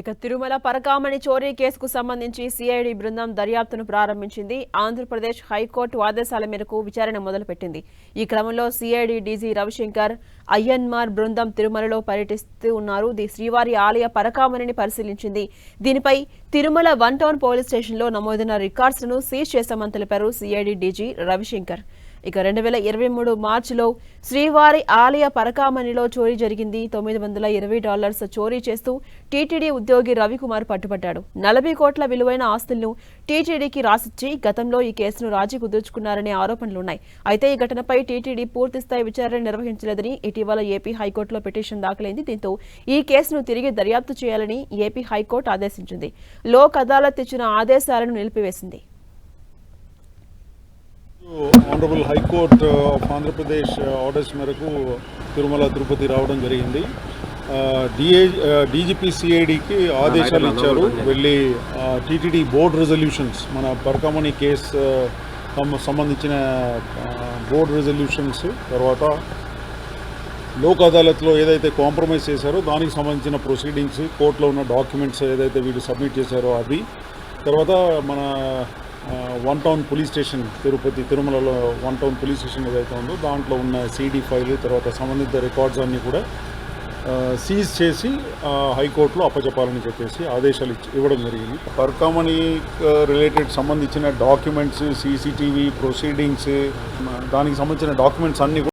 ఇక తిరుమల పరకామణి చోరీ కేసుకు సంబంధించి సిఐడి బృందం దర్యాప్తును ప్రారంభించింది. ఆంధ్రప్రదేశ్ హైకోర్టు ఆదేశాల మేరకు విచారణ మొదలుపెట్టింది. ఈ క్రమంలో సిఐడి డీజీ రవిశంకర్ అయ్యన్మార్ బృందం తిరుమలలో పర్యటిస్తూ ఉన్నారు. ది శ్రీవారి ఆలయ పరకామణిని పరిశీలించింది. దీనిపై తిరుమల వన్ టౌన్ పోలీస్ స్టేషన్లో నమోదైన రికార్డ్స్ను సీజ్ చేశామని తెలిపారు సిఐడి డీజీ రవిశంకర్. ఇక రెండు వేల ఇరవై మూడు మార్చిలో శ్రీవారి ఆలయ పరకామణిలో చోరీ జరిగింది. తొమ్మిది వందల ఇరవై డాలర్స్ చోరీ చేస్తూ టీటీడీ ఉద్యోగి రవికుమార్ పట్టుబడ్డాడు నలభై కోట్ల విలువైన ఆస్తులను టీటీడీకి రాసిచ్చి గతంలో ఈ కేసును రాజీ కుదుర్చుకున్నారనే ఆరోపణలున్నాయి. అయితే ఈ ఘటనపై టీటీడీ పూర్తిస్థాయి విచారణ నిర్వహించలేదని ఇటీవల ఏపీ హైకోర్టులో పిటిషన్ దాఖలైంది. దీంతో ఈ కేసును తిరిగి దర్యాప్తు చేయాలని ఏపీ హైకోర్టు ఆదేశించింది. లోక్ అదాలత్ ఇచ్చిన ఆదేశాలను నిలిపివేసింది. Honourable high court of Andhra Pradesh orders మేరకు తిరుమల తిరుపతి రావడం జరిగింది. డిఏ డీజీపీ సిఐడికి ఆదేశాలు ఇచ్చారు. వెళ్ళి టీటీడీ బోర్డ్ రెజల్యూషన్స్ మన పరకమణి కేసు సంబంధించిన బోర్డ్ రెజల్యూషన్స్ తర్వాత లోక్ అదాలత్లో ఏదైతే కాంప్రమైజ్ చేశారో దానికి సంబంధించిన ప్రొసీడింగ్స్ కోర్టులో ఉన్న డాక్యుమెంట్స్ ఏదైతే వీళ్ళు సబ్మిట్ చేశారో అది తర్వాత మన one town police station Tirupati తిరుమలలో వన్ టౌన్ పోలీస్ స్టేషన్ ఏదైతే ఉందో దాంట్లో ఉన్న సీడీ ఫైల్ తర్వాత సంబంధిత రికార్డ్స్ అన్నీ కూడా సీజ్ చేసి హైకోర్టులో అప్పచెప్పాలని చెప్పేసి ఆదేశాలు ఇచ్చి ఇవ్వడం జరిగింది. పర్కామణి రిలేటెడ్ సంబంధించిన డాక్యుమెంట్స్ సీసీటీవీ ప్రొసీడింగ్స్ దానికి సంబంధించిన డాక్యుమెంట్స్ అన్నీ కూడా